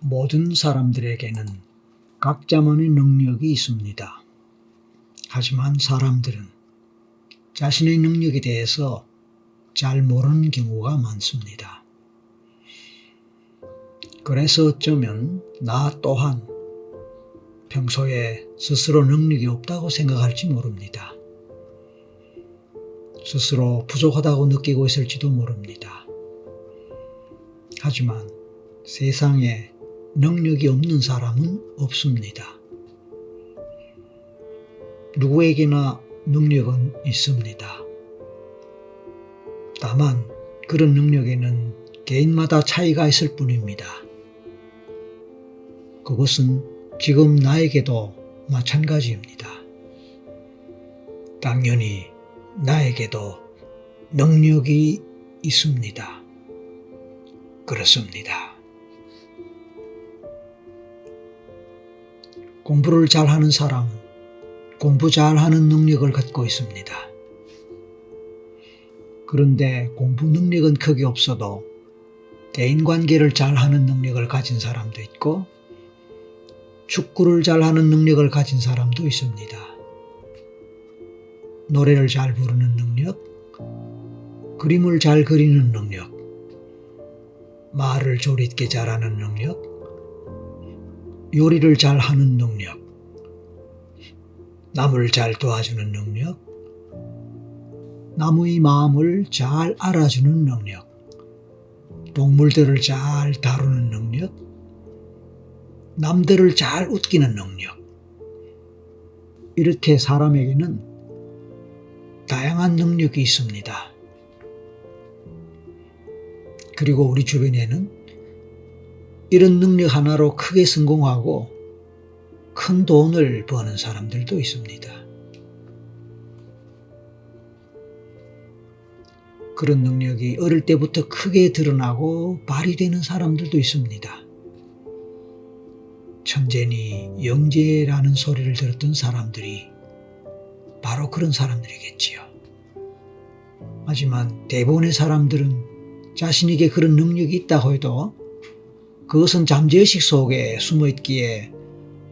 모든 사람들에게는 각자만의 능력이 있습니다. 하지만 사람들은 자신의 능력에 대해서 잘 모르는 경우가 많습니다. 그래서 어쩌면 나 또한 평소에 스스로 능력이 없다고 생각할지 모릅니다. 스스로 부족하다고 느끼고 있을지도 모릅니다. 하지만 세상에 능력이 없는 사람은 없습니다. 누구에게나 능력은 있습니다. 다만 그런 능력에는 개인마다 차이가 있을 뿐입니다. 그것은 지금 나에게도 마찬가지입니다. 당연히 나에게도 능력이 있습니다. 그렇습니다. 공부를 잘하는 사람은 공부 잘하는 능력을 갖고 있습니다. 그런데 공부 능력은 크게 없어도 대인관계를 잘하는 능력을 가진 사람도 있고 축구를 잘하는 능력을 가진 사람도 있습니다. 노래를 잘 부르는 능력, 그림을 잘 그리는 능력, 말을 조릿게 잘하는 능력, 요리를 잘 하는 능력, 남을 잘 도와주는 능력, 남의 마음을 잘 알아주는 능력, 동물들을 잘 다루는 능력, 남들을 잘 웃기는 능력. 이렇게 사람에게는 다양한 능력이 있습니다. 그리고 우리 주변에는 이런 능력 하나로 크게 성공하고 큰 돈을 버는 사람들도 있습니다. 그런 능력이 어릴 때부터 크게 드러나고 발휘되는 사람들도 있습니다. 천재니 영재라는 소리를 들었던 사람들이 바로 그런 사람들이겠지요. 하지만 대부분의 사람들은 자신에게 그런 능력이 있다고 해도 그것은 잠재의식 속에 숨어 있기에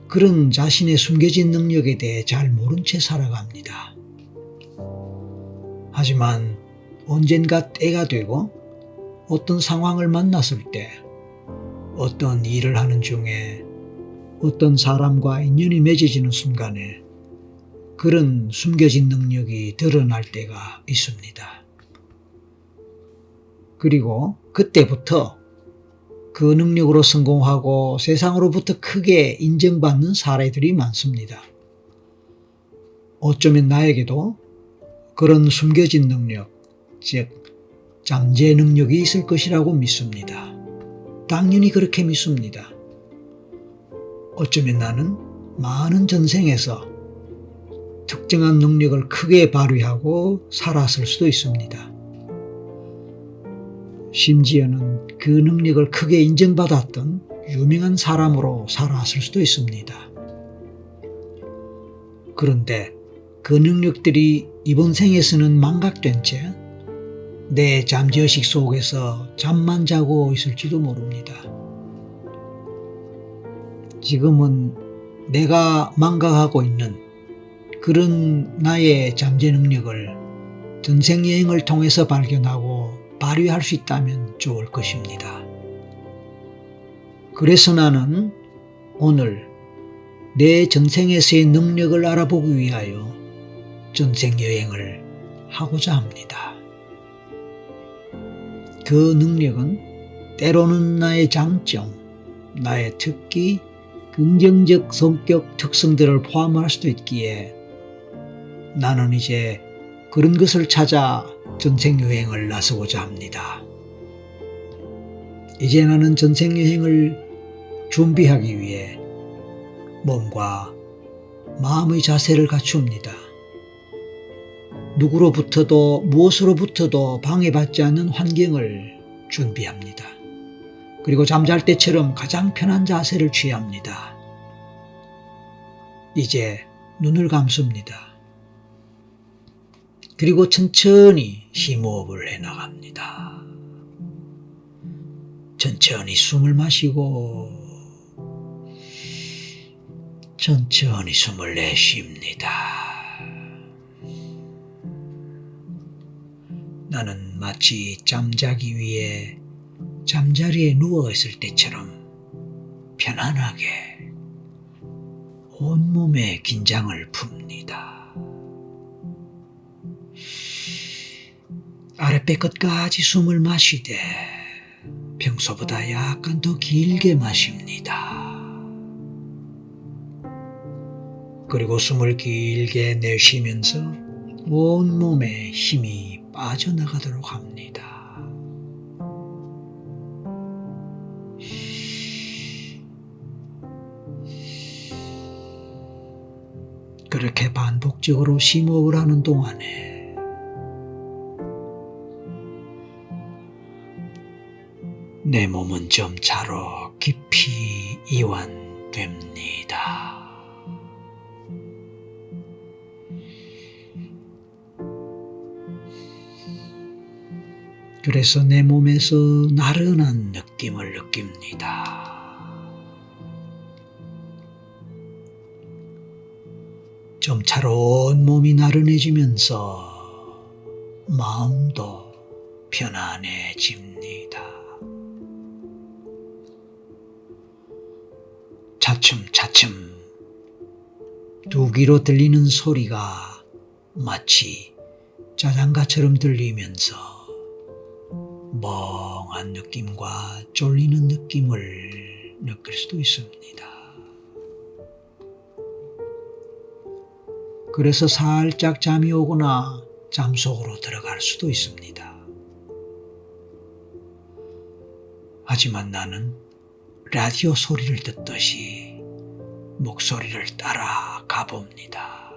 그런 자신의 숨겨진 능력에 대해 잘 모른 채 살아갑니다. 하지만 언젠가 때가 되고 어떤 상황을 만났을 때 어떤 일을 하는 중에 어떤 사람과 인연이 맺어지는 순간에 그런 숨겨진 능력이 드러날 때가 있습니다. 그리고 그때부터 그 능력으로 성공하고 세상으로부터 크게 인정받는 사례들이 많습니다. 어쩌면 나에게도 그런 숨겨진 능력, 즉, 잠재 능력이 있을 것이라고 믿습니다. 당연히 그렇게 믿습니다. 어쩌면 나는 많은 전생에서 특정한 능력을 크게 발휘하고 살았을 수도 있습니다. 심지어는 그 능력을 크게 인정받았던 유명한 사람으로 살았을 수도 있습니다. 그런데 그 능력들이 이번 생에서는 망각된 채 내 잠재의식 속에서 잠만 자고 있을지도 모릅니다. 지금은 내가 망각하고 있는 그런 나의 잠재 능력을 전생 여행을 통해서 발견하고 발휘할 수 있다면 좋을 것입니다. 그래서 나는 오늘 내 전생에서의 능력을 알아보기 위하여 전생 여행을 하고자 합니다. 그 능력은 때로는 나의 장점, 나의 특기, 긍정적 성격 특성들을 포함할 수도 있기에 나는 이제 그런 것을 찾아 전생 여행을 나서고자 합니다. 이제 나는 전생 여행을 준비하기 위해 몸과 마음의 자세를 갖춥니다. 누구로부터도 무엇으로부터도 방해받지 않는 환경을 준비합니다. 그리고 잠잘 때처럼 가장 편한 자세를 취합니다. 이제 눈을 감습니다. 그리고 천천히 심호흡을 해 나갑니다. 천천히 숨을 마시고 천천히 숨을 내쉽니다. 나는 마치 잠자기 위해 잠자리에 누워 있을 때처럼 편안하게 온몸에 긴장을 풉니다. 아랫배 끝까지 숨을 마시되 평소보다 약간 더 길게 마십니다. 그리고 숨을 길게 내쉬면서 온 몸에 힘이 빠져나가도록 합니다. 그렇게 반복적으로 심호흡을 하는 동안에 내 몸은 점차로 깊이 이완됩니다. 그래서 내 몸에서 나른한 느낌을 느낍니다. 점차로 온 몸이 나른해지면서 마음도 편안해집니다. 차츰 차츰 두 귀로 들리는 소리가 마치 자장가처럼 들리면서 멍한 느낌과 쫄리는 느낌을 느낄 수도 있습니다. 그래서 살짝 잠이 오거나 잠 속으로 들어갈 수도 있습니다. 하지만 나는 라디오 소리를 듣듯이 목소리를 따라 가봅니다.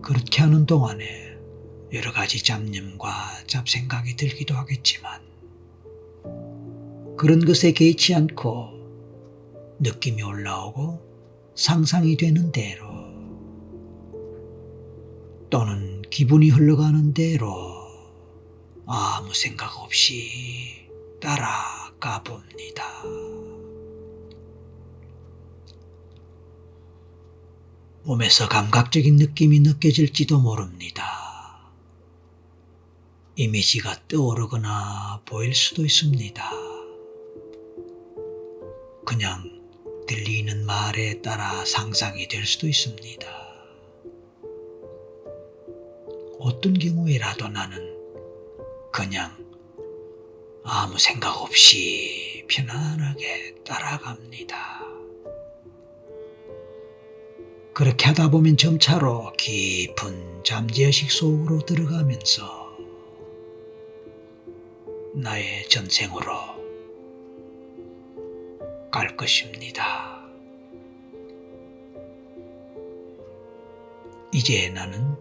그렇게 하는 동안에 여러 가지 잡념과 잡생각이 들기도 하겠지만 그런 것에 개의치 않고 느낌이 올라오고 상상이 되는 대로 또는 기분이 흘러가는 대로 아무 생각 없이 따라가 봅니다. 몸에서 감각적인 느낌이 느껴질지도 모릅니다. 이미지가 떠오르거나 보일 수도 있습니다. 그냥 들리는 말에 따라 상상이 될 수도 있습니다. 어떤 경우에라도 나는 그냥 아무 생각 없이 편안하게 따라갑니다. 그렇게 하다 보면 점차로 깊은 잠재의식 속으로 들어가면서 나의 전생으로 갈 것입니다. 이제 나는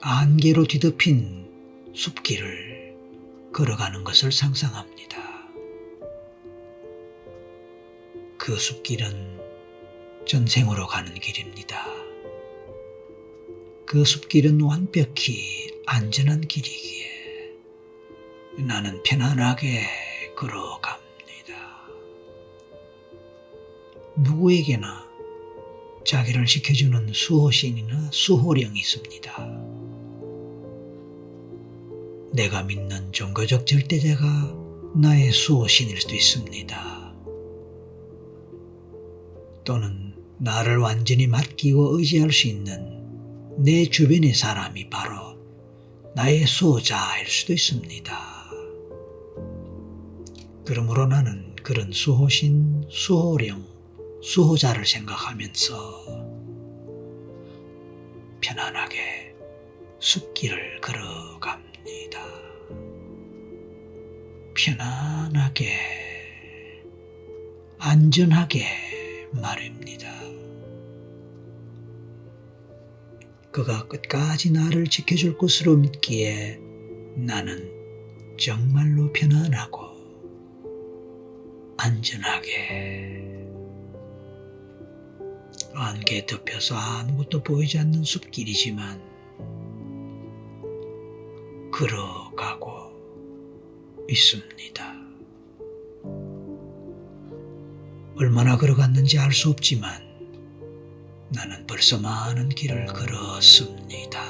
안개로 뒤덮인 숲길을 걸어가는 것을 상상합니다. 그 숲길은 전생으로 가는 길입니다. 그 숲길은 완벽히 안전한 길이기에 나는 편안하게 걸어갑니다. 누구에게나 자기를 지켜주는 수호신이나 수호령이 있습니다. 내가 믿는 종교적 절대자가 나의 수호신일 수도 있습니다. 또는 나를 완전히 맡기고 의지할 수 있는 내 주변의 사람이 바로 나의 수호자일 수도 있습니다. 그러므로 나는 그런 수호신, 수호령, 수호자를 생각하면서 편안하게 숲길을 걸어갑니다. 편안하게, 안전하게 말입니다. 그가 끝까지 나를 지켜줄 것으로 믿기에 나는 정말로 편안하고 안전하게 안개에 덮여서 아무것도 보이지 않는 숲길이지만 걸어가고 있습니다. 얼마나 걸어갔는지 알 수 없지만 나는 벌써 많은 길을 걸었습니다.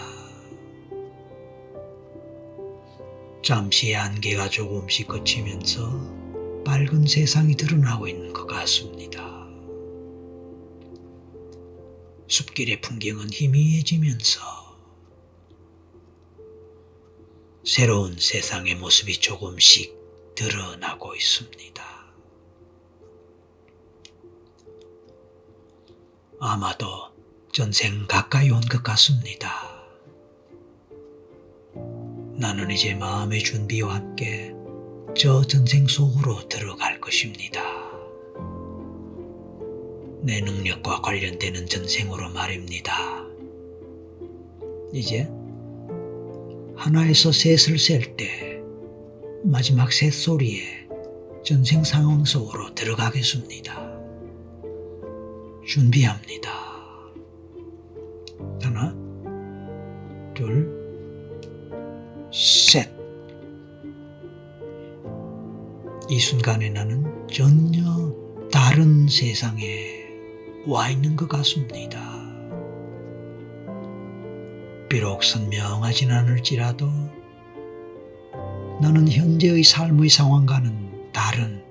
잠시 안개가 조금씩 걷히면서 밝은 세상이 드러나고 있는 것 같습니다. 숲길의 풍경은 희미해지면서 새로운 세상의 모습이 조금씩 드러나고 있습니다. 아마도 전생 가까이 온 것 같습니다. 나는 이제 마음의 준비와 함께 저 전생 속으로 들어갈 것입니다. 내 능력과 관련되는 전생으로 말입니다. 이제 하나에서 셋을 셀 때 마지막 셋 소리에 전생 상황 속으로 들어가겠습니다. 준비합니다. 하나, 둘, 셋. 이 순간에 나는 전혀 다른 세상에 와 있는 것 같습니다. 비록 선명하진 않을지라도 나는 현재의 삶의 상황과는 다른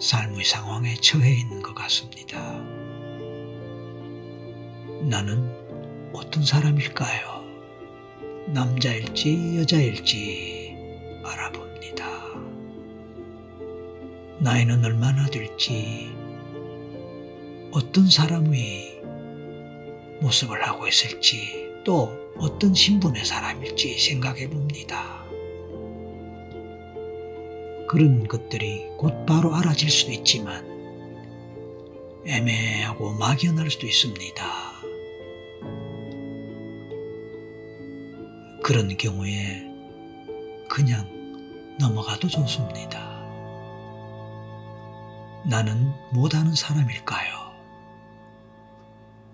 삶의 상황에 처해 있는 것 같습니다. 나는 어떤 사람일까요? 남자일지 여자일지 알아봅니다. 나이는 얼마나 될지 어떤 사람의 모습을 하고 있을지 또 어떤 신분의 사람일지 생각해 봅니다. 그런 것들이 곧바로 알아질 수도 있지만 애매하고 막연할 수도 있습니다. 그런 경우에 그냥 넘어가도 좋습니다. 나는 못하는 사람일까요?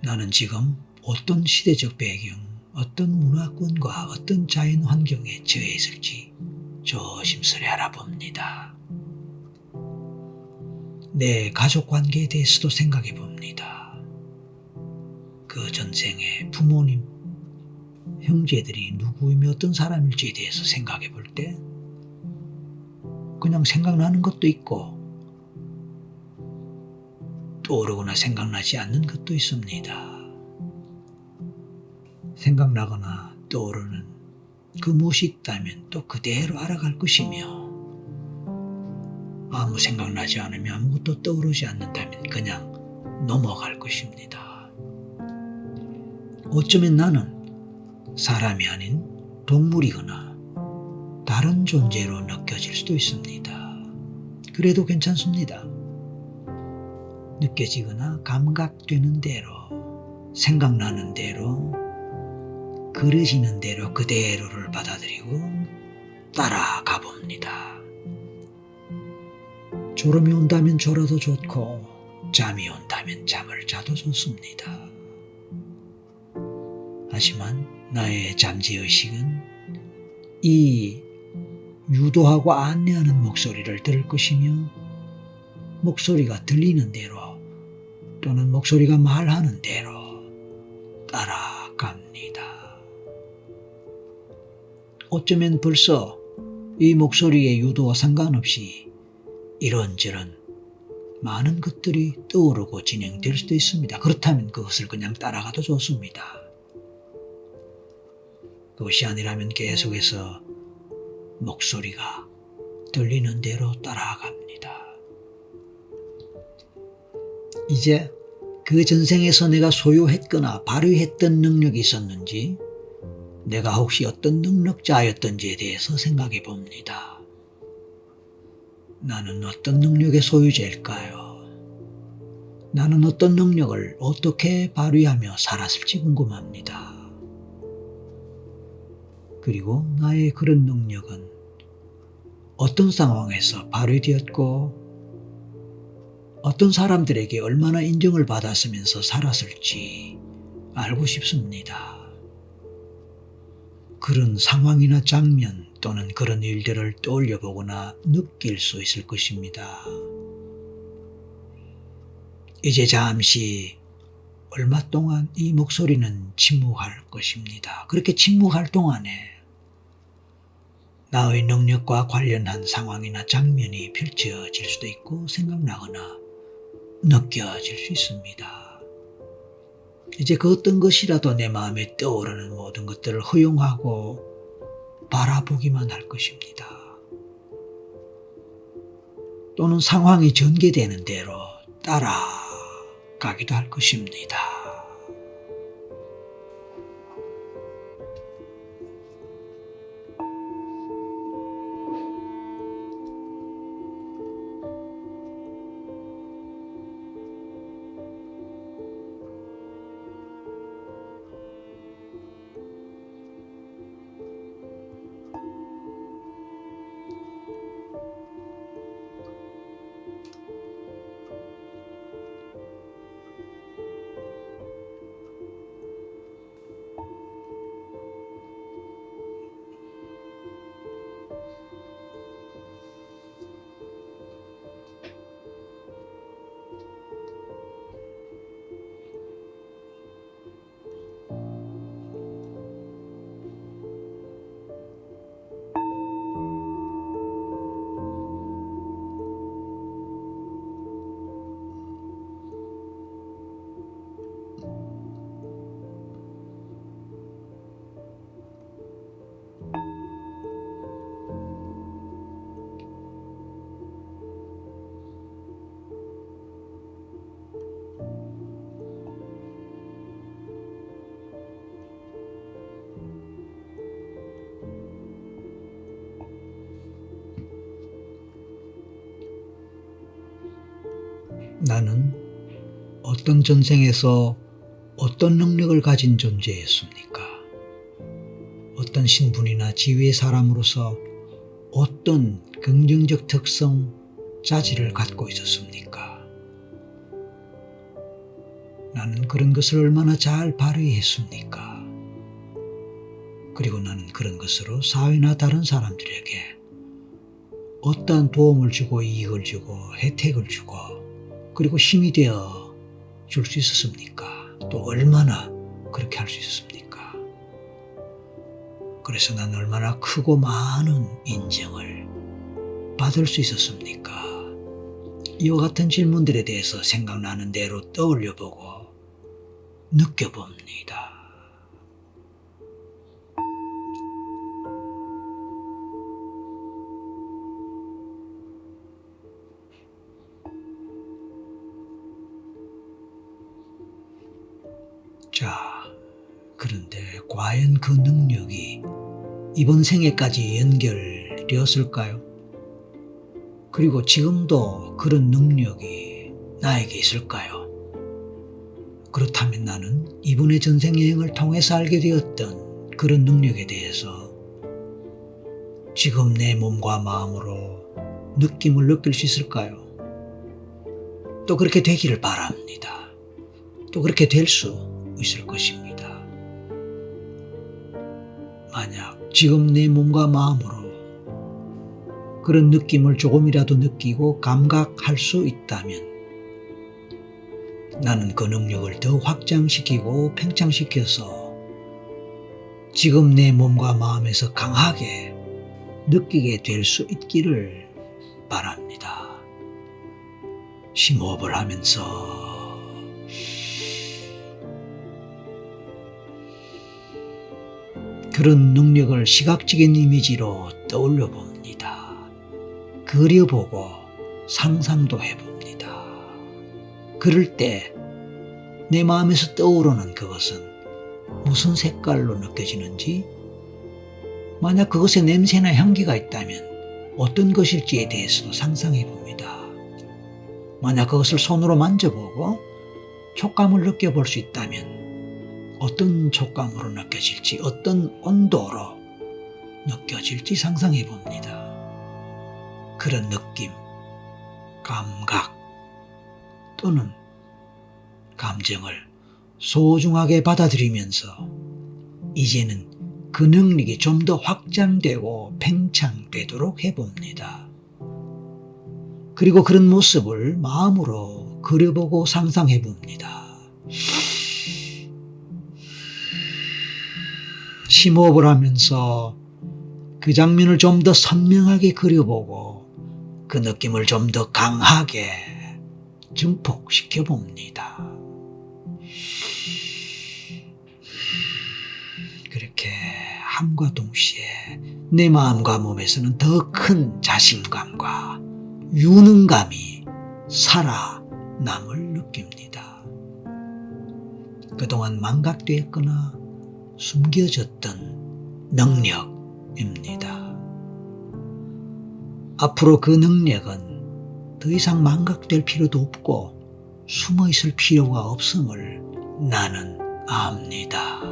나는 지금 어떤 시대적 배경, 어떤 문화권과 어떤 자연 환경에 처해 있을지 조심스레 알아봅니다. 내 가족 관계에 대해서도 생각해 봅니다. 그 전생에 부모님, 형제들이 누구이며 어떤 사람일지에 대해서 생각해 볼 때 그냥 생각나는 것도 있고 떠오르거나 생각나지 않는 것도 있습니다. 생각나거나 떠오르는 그 무엇이 있다면 또 그대로 알아갈 것이며 아무 생각나지 않으면 아무것도 떠오르지 않는다면 그냥 넘어갈 것입니다. 어쩌면 나는 사람이 아닌 동물이거나 다른 존재로 느껴질 수도 있습니다. 그래도 괜찮습니다. 느껴지거나 감각되는 대로, 생각나는 대로, 그려지는 대로 그대로를 받아들이고 따라가 봅니다. 졸음이 온다면 졸아도 좋고, 잠이 온다면 잠을 자도 좋습니다. 하지만 나의 잠재의식은 이 유도하고 안내하는 목소리를 들을 것이며 목소리가 들리는 대로 또는 목소리가 말하는 대로 따라 어쩌면 벌써 이 목소리의 유도와 상관없이 이런저런 많은 것들이 떠오르고 진행될 수도 있습니다. 그렇다면 그것을 그냥 따라가도 좋습니다. 그것이 아니라면 계속해서 목소리가 들리는 대로 따라갑니다. 이제 그 전생에서 내가 소유했거나 발휘했던 능력이 있었는지, 내가 혹시 어떤 능력자였던지에 대해서 생각해 봅니다. 나는 어떤 능력의 소유자일까요? 나는 어떤 능력을 어떻게 발휘하며 살았을지 궁금합니다. 그리고 나의 그런 능력은 어떤 상황에서 발휘되었고 어떤 사람들에게 얼마나 인정을 받았으면서 살았을지 알고 싶습니다. 그런 상황이나 장면 또는 그런 일들을 떠올려 보거나 느낄 수 있을 것입니다. 이제 잠시 얼마 동안 이 목소리는 침묵할 것입니다. 그렇게 침묵할 동안에 나의 능력과 관련한 상황이나 장면이 펼쳐질 수도 있고 생각나거나 느껴질 수 있습니다. 이제 그 어떤 것이라도 내 마음에 떠오르는 모든 것들을 허용하고 바라보기만 할 것입니다. 또는 상황이 전개되는 대로 따라가기도 할 것입니다. 나는 어떤 전생에서 어떤 능력을 가진 존재였습니까? 어떤 신분이나 지위의 사람으로서 어떤 긍정적 특성, 자질을 갖고 있었습니까? 나는 그런 것을 얼마나 잘 발휘했습니까? 그리고 나는 그런 것으로 사회나 다른 사람들에게 어떠한 도움을 주고 이익을 주고 혜택을 주고 그리고 힘이 되어 줄 수 있었습니까? 또 얼마나 그렇게 할 수 있었습니까? 그래서 난 얼마나 크고 많은 인정을 받을 수 있었습니까? 이와 같은 질문들에 대해서 생각나는 대로 떠올려 보고 느껴봅니다. 자, 그런데 과연 그 능력이 이번 생에까지 연결되었을까요? 그리고 지금도 그런 능력이 나에게 있을까요? 그렇다면 나는 이번의 전생 여행을 통해서 알게 되었던 그런 능력에 대해서 지금 내 몸과 마음으로 느낌을 느낄 수 있을까요? 또 그렇게 되기를 바랍니다. 또 그렇게 될 수 있을 것입니다. 만약 지금 내 몸과 마음으로 그런 느낌을 조금이라도 느끼고 감각할 수 있다면 나는 그 능력을 더 확장시키고 팽창시켜서 지금 내 몸과 마음에서 강하게 느끼게 될 수 있기를 바랍니다. 심호흡을 하면서 그런 능력을 시각적인 이미지로 떠올려 봅니다. 그려보고 상상도 해봅니다. 그럴 때 내 마음에서 떠오르는 그것은 무슨 색깔로 느껴지는지, 만약 그것에 냄새나 향기가 있다면 어떤 것일지에 대해서도 상상해 봅니다. 만약 그것을 손으로 만져보고 촉감을 느껴볼 수 있다면 어떤 촉감으로 느껴질지, 어떤 온도로 느껴질지 상상해 봅니다. 그런 느낌, 감각 또는 감정을 소중하게 받아들이면서 이제는 그 능력이 좀 더 확장되고 팽창되도록 해봅니다. 그리고 그런 모습을 마음으로 그려보고 상상해 봅니다. 심호흡을 하면서 그 장면을 좀 더 선명하게 그려보고 그 느낌을 좀 더 강하게 증폭시켜 봅니다. 그렇게 함과 동시에 내 마음과 몸에서는 더 큰 자신감과 유능감이 살아남을 느낍니다. 그동안 망각되었거나 숨겨졌던 능력입니다. 앞으로 그 능력은 더 이상 망각될 필요도 없고 숨어 있을 필요가 없음을 나는 압니다.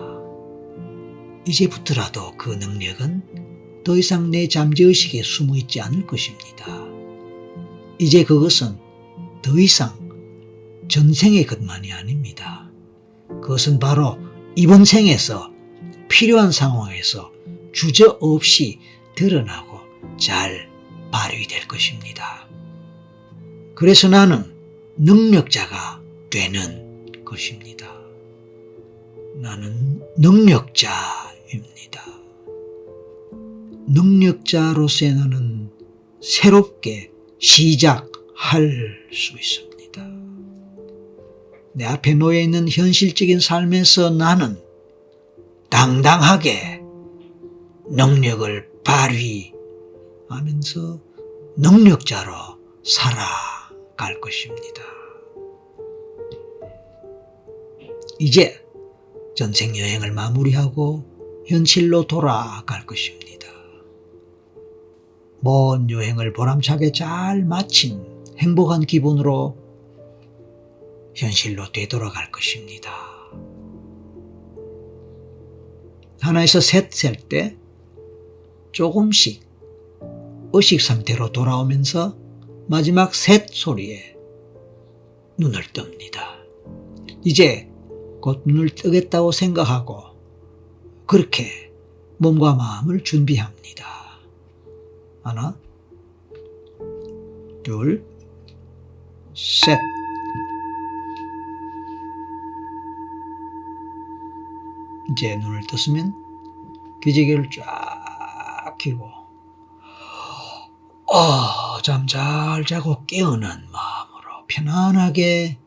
이제부터라도 그 능력은 더 이상 내 잠재의식에 숨어 있지 않을 것입니다. 이제 그것은 더 이상 전생의 것만이 아닙니다. 그것은 바로 이번 생에서 필요한 상황에서 주저없이 드러나고 잘 발휘될 것입니다. 그래서 나는 능력자가 되는 것입니다. 나는 능력자입니다. 능력자로서의 나는 새롭게 시작할 수 있습니다. 내 앞에 놓여 있는 현실적인 삶에서 나는 당당하게 능력을 발휘하면서 능력자로 살아갈 것입니다. 이제 전생 여행을 마무리하고 현실로 돌아갈 것입니다. 먼 여행을 보람차게 잘 마친 행복한 기분으로 현실로 되돌아갈 것입니다. 하나에서 셋셀 때 조금씩 의식 상태로 돌아오면서 마지막 셋 소리에 눈을 뜹니다. 이제 곧 눈을 뜨겠다고 생각하고 그렇게 몸과 마음을 준비합니다. 하나, 둘, 셋. 이제 눈을 떴으면 기지개를 쫙 켜고 어, 잠 잘 자고 깨어난 마음으로 편안하게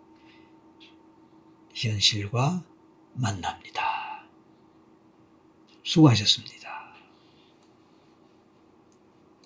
현실과 만납니다. 수고하셨습니다.